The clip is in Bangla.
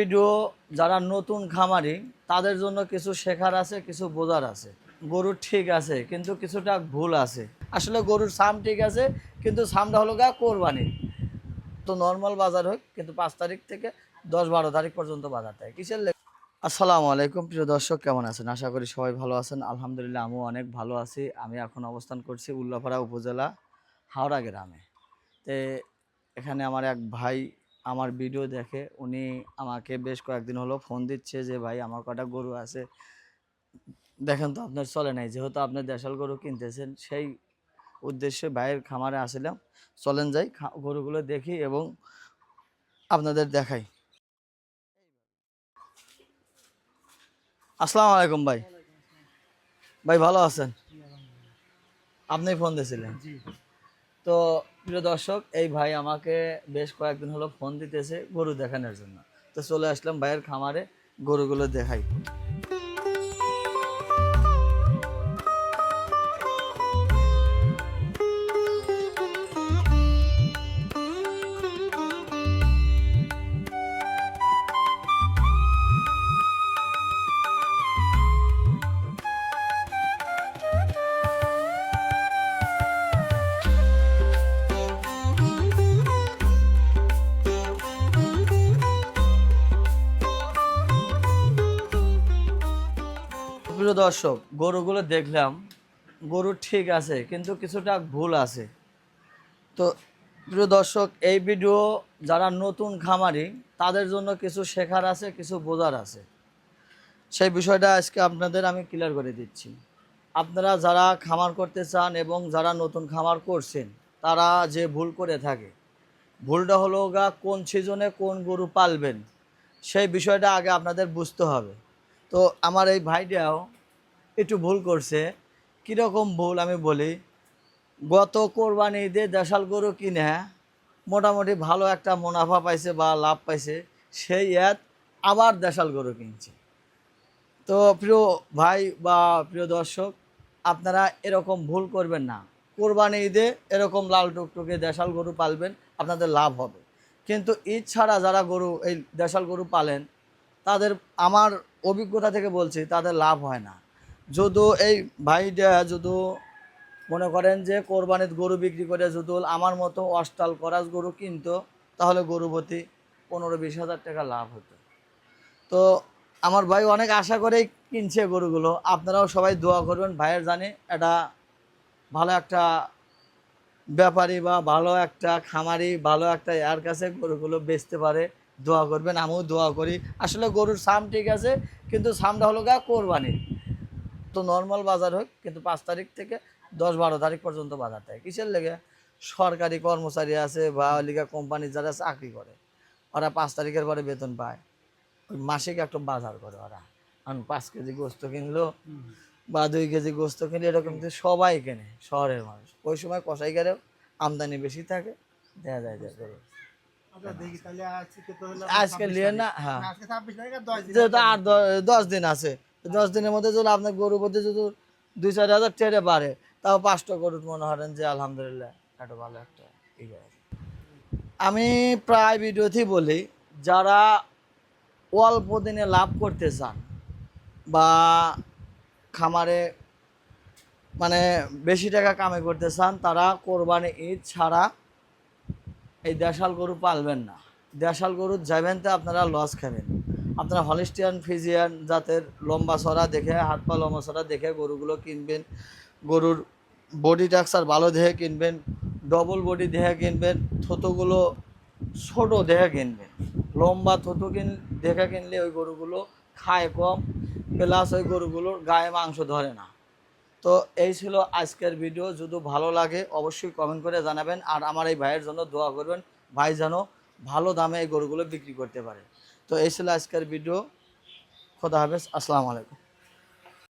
ভিডিও যারা নতুন খামারি, তাদের জন্য কিছু শেখার আছে, কিছু বোঝার আছে। গরুর ঠিক আছে, কিন্তু কিছুটা ভুল আছে। আসলে গরুর সাম ঠিক আছে, কিন্তু সামটা হলো গা কোরবানি। তো নর্মাল বাজার হোক, কিন্তু পাঁচ তারিখ থেকে দশ বারো তারিখ পর্যন্ত বাজার থাকে। কিসের আসসালামু আলাইকুম, প্রিয় দর্শক, কেমন আছেন? আশা করি সবাই ভালো আছেন। আলহামদুলিল্লাহ, আমিও অনেক ভালো আছি। আমি এখন অবস্থান করছি উল্লাপাড়া উপজেলা হাওড়া গ্রামে। তে এখানে আমার এক ভাই আমার ভিডিও দেখে উনি আমাকে বেশ কয়েকদিন হলো ফোন দিচ্ছে যে ভাই আমার কটা গরু আছে। দেখেন তো আপনার চলে নাই। যেহেতু আপনি দেশাল গরু কিনতেছেন সেই উদ্দেশ্যে ভাইয়ের খামারে আসলাম। চলেন যাই গরুগুলো দেখি এবং আপনাদের দেখাই। আসসালামু আলাইকুম ভাই। ভাই ভালো আছেন? আপনি ফোন দিয়েছিলেন তো প্রিয় দর্শক, এই ভাই আমাকে বেশ কয়েকদিন হলো ফোন দিতেছে গরু দেখানোর জন্য। তো চলে আসলাম ভাইয়ের খামারে গরুগুলো দেখাই। প্রিয় দর্শক, গরুগুলো দেখলাম, গরু ঠিক আছে, কিন্তু কিছুটা ভুল আছে। তো প্রিয় দর্শক, এই ভিডিও যারা নতুন খামারি, তাদের জন্য কিছু শেখার আছে, কিছু বোঝার আছে। সেই বিষয়টা আজকে আপনাদের আমি ক্লিয়ার করে দিচ্ছি। আপনারা যারা খামার করতে চান এবং যারা নতুন খামার করছেন, তারা যে ভুল করে থাকে, ভুলটা হলো গা কোন সিজনে কোন গরু পালবেন, সেই বিষয়টা আগে আপনাদের বুঝতে হবে। তো আমার এই ভাইটাও একটু ভুল করছে। কীরকম ভুল আমি বলি? গত কোরবানি ঈদে দেশাল গরু কিনে মোটামুটি ভালো একটা মুনাফা পাইছে বা লাভ পাইছে, সেই এত আবার দেশাল গরু কিনছে। তো প্রিয় ভাই বা প্রিয় দর্শক, আপনারা এরকম ভুল করবেন না। কোরবানি ঈদে এরকম লাল টুকটুকে দেশাল গরু পালবেন, আপনাদের লাভ হবে। কিন্তু ঈদ ছাড়া যারা গরু, এই দেশাল গরু পালেন, তাদের, আমার অভিজ্ঞতা থেকে বলছি, তাদের লাভ হয় না। যদিও এই ভাইটা যদিও মনে করেন যে কোরবানির গরু বিক্রি করে যদি, আমার মতো অষ্টাল করাস গরু কিনতো, তাহলে গরু প্রতি পনেরো বিশ হাজার টাকা লাভ হতো। তো আমার ভাই অনেক আশা করেই কিনছে গরুগুলো। আপনারাও সবাই দোয়া করবেন, ভাইয়ের জানে এটা ভালো একটা ব্যাপারী বা ভালো একটা খামারি, ভালো একটা এর কাছে গরুগুলো বেচতে পারে, দোয়া করবেন, আমিও দোয়া করি। আসলে গরুর সাম ঠিক আছে, কিন্তু সামটা হলো গা কোরবানি তো নর্মাল বাজার হোক কিন্তু পাঁচ তারিখ থেকে দশ বারো তারিখ পর্যন্ত বাজার থাকে। কিসের লেগে? সরকারি কর্মচারী আছে বা লিগা কোম্পানি যারা চাকরি করে। ওরা পাঁচ তারিখের পরে বেতন পায়। ওই মাসিক একটা বাজার করে ওরা। কারণ পাঁচ কেজি গোস্ত কিনলো বা দুই কেজি গোস্ত কিনলে এরকম কিন্তু সবাই কেনে শহরের মানুষ। ওই সময় কষাইকারেও আমদানি বেশি থাকে দেখা যায় যে। আচ্ছা আজকে লিয়ে না হ্যাঁ। দশ দিন যেহেতু আর দশ দিন আছে। দশ দিনের মধ্যে যদি আপনার গরু প্রতি যদি দুই, চার হাজার টেরে বাড়ে, তাও পাঁচটা গরুর মনে করেন যে আলহামদুলিল্লাহ একটা ভালো একটা আমি প্রায় ভিডিওতেই বলি, যারা অল্প দিনে লাভ করতে চান বা খামারে মানে বেশি টাকা কামাই করতে চান, তারা কোরবানি ঈদ ছাড়া এই দেশাল গরু পালবেন না। দেশাল গরু যাবেন তো আপনারা লস খাবেন। আপনারা হলিস্টিয়ান ফিজিয়ান জাতের লম্বা ছড়া দেখে, হাত পা লম্বা ছড়া দেখে গরুগুলো কিনবেন। গরুর বডি টাক্সার ভালো দেখে কিনবেন ডবল বডি দেখে কিনবেন, থতোগুলো ছোট দেখে কিনবেন। লম্বা থতো কিন, দেখে কিনলে ওই গরুগুলো খায় কম প্লাস ওই গরুগুলোর গায়ে মাংস ধরে না। তো এই ছিল আজকের ভিডিও যদি ভালো লাগে অবশ্যই কমেন্ট করে জানাবেন। আর আমার এই ভাইয়ের জন্য দোয়া করবেন, ভাই যেন ভালো দামে এই গরুগুলো বিক্রি করতে পারে। তো এই ছিল আজকের ভিডিও। খোদা হাফেজ আসসালামু আলাইকুম।